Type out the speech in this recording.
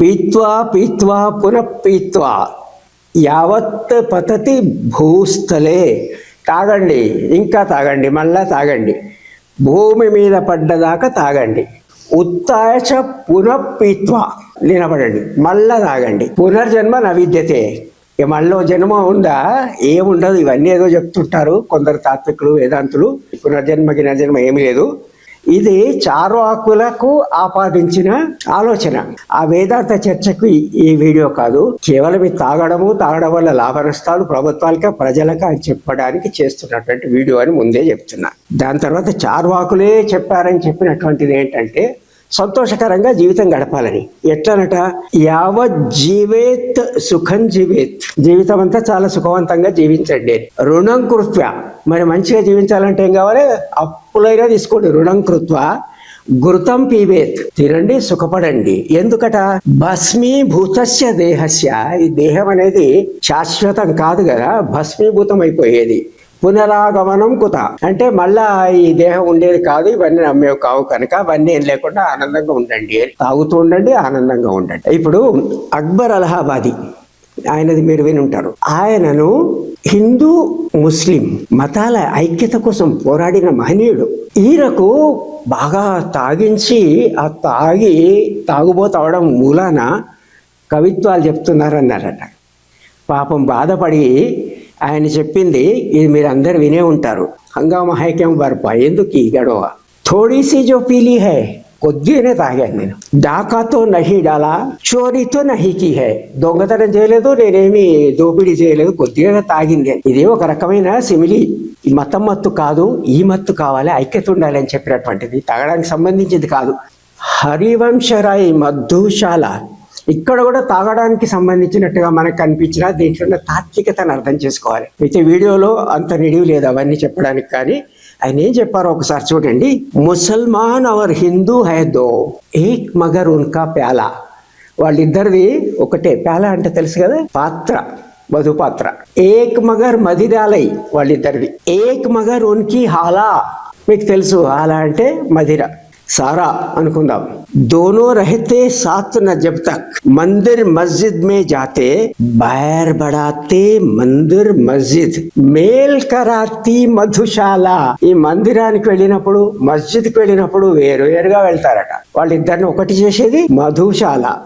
పీత్వా పీత్వా పునఃపీత్వా. యావత్ పతతి భూస్థలే. తాగండి ఇంకా తాగండి మళ్ళా తాగండి. భూమి మీద పడ్డదాకా తాగండి. ఉత్తాయచ పునఃపీత్వా. నిలబడండి మళ్ళా తాగండి. పునర్జన్మ నవిద్యతే. ఇక మళ్ళీ జన్మ ఉందా? ఏముండదు ఇవన్నీ ఏదో చెప్తుంటారు కొందరు తాత్వికులు వేదాంతులు. పునర్జన్మ జన్మ ఏమీ లేదు. ఇది చార్వాకులకు ఆపాదించిన ఆలోచన. ఆ వేదాంత చర్చకు ఈ- వీడియో కాదు. కేవలం ఇది తాగడము తాగడం వల్ల లాభ నష్టాలు ప్రభుత్వాలకే ప్రజలకు అని చెప్పడానికి చేస్తున్నటువంటి వీడియో అని ముందే చెప్తున్నా. దాని తర్వాత చార్వాకులే చెప్పారని చెప్పినటువంటిది ఏంటంటే సంతోషకరంగా జీవితం గడపాలని. ఎట్లనట? యావత్ జీవేత్ సుఖం జీవేత్. జీవితం అంతా చాలా సుఖవంతంగా జీవించండి. రుణం కృత్య. మరి మంచిగా జీవించాలంటే ఏం కావాలి? అప్పులైనా తీసుకోండి. రుణం కృత్వ ఘృతం పీవేత్. తినండి సుఖపడండి. ఎందుకట? భస్మీభూతస్య దేహస్య. ఈ దేహం అనేది శాశ్వతం కాదు కదా భస్మీభూతం అయిపోయేది పునరాగమనం కుత. అంటే మళ్ళా ఈ దేహం ఉండేది కాదు ఇవన్నీ నమ్మేవి కావు కనుక అవన్నీ ఏం లేకుండా ఆనందంగా ఉండండి. తాగుతూ ఉండండి ఆనందంగా ఉండండి. ఇప్పుడు అక్బర్ అలహాబాది. ఆయనది మీరు విని ఉంటారు ఆయనను హిందూ ముస్లిం మతాల ఐక్యత కోసం పోరాడిన మహనీయుడు. ఈయనకు బాగా తాగించి ఆ తాగి తాగుబోతవడం మూలాన కవిత్వాలు చెప్తున్నారన్నారట. పాపం బాధపడి ఆయన చెప్పింది ఇది మీరు అందరు వినే ఉంటారు. హంగామ హైక్యం బర్ప ఎందుకు ఈ గడవ? థోడీసీ జో పీలీ హై. కొద్దిగానే తాగాను నేను. డాకాతో నహి డాలా చోరీతో నహికి హే. దొంగతనం చేయలేదు నేనేమి దోపిడీ చేయలేదు కొద్దిగా తాగింది. ఇది ఒక రకమైన సిమిలి ఈ మతం మత్తు కాదు ఈ మత్తు కావాలి ఐక్యత ఉండాలి అని చెప్పినటువంటిది. తాగడానికి సంబంధించింది కాదు. హరివంశరాయ్ మధుశాల. ఇక్కడ కూడా తాగడానికి సంబంధించినట్టుగా మనకు కనిపించిన దీంట్లో ఉన్న తాత్వికతను అర్థం చేసుకోవాలి. అయితే వీడియోలో అంత నిడివి లేదు అవన్నీ చెప్పడానికి కానీ ఆయన ఏం చెప్పారో ఒకసారి చూడండి. ముసల్మాన్ అవర్ హిందూ హై దో ఏక్ మగర్ ఉన్కా ప్యాలా. వాళ్ళిద్దరిది ఒకటే ప్యాలా అంటే తెలుసు కదా? పాత్ర మధు పాత్ర ఏక్ మగర్ మదిరాలై వాళ్ళిద్దరిది. ఏక్ మగర్ ఉన్కి హాలా. మీకు తెలుసు హాలా అంటే మదిర सारा अनुकुंदाम दोनों रहते साथ न जब तक मंदिर मस्जिद में जाते बाहर बढ़ाते మందిర్ మస్జిద్ మేల్ కరాతి మధుశాల ఈ మందిరానికి వెళ్ళినప్పుడు మస్జిద్కి వెళ్ళినప్పుడు వేరు వేరుగా వెళ్తారట వాళ్ళిద్దరిని ఒకటి చేసేది మధుశాల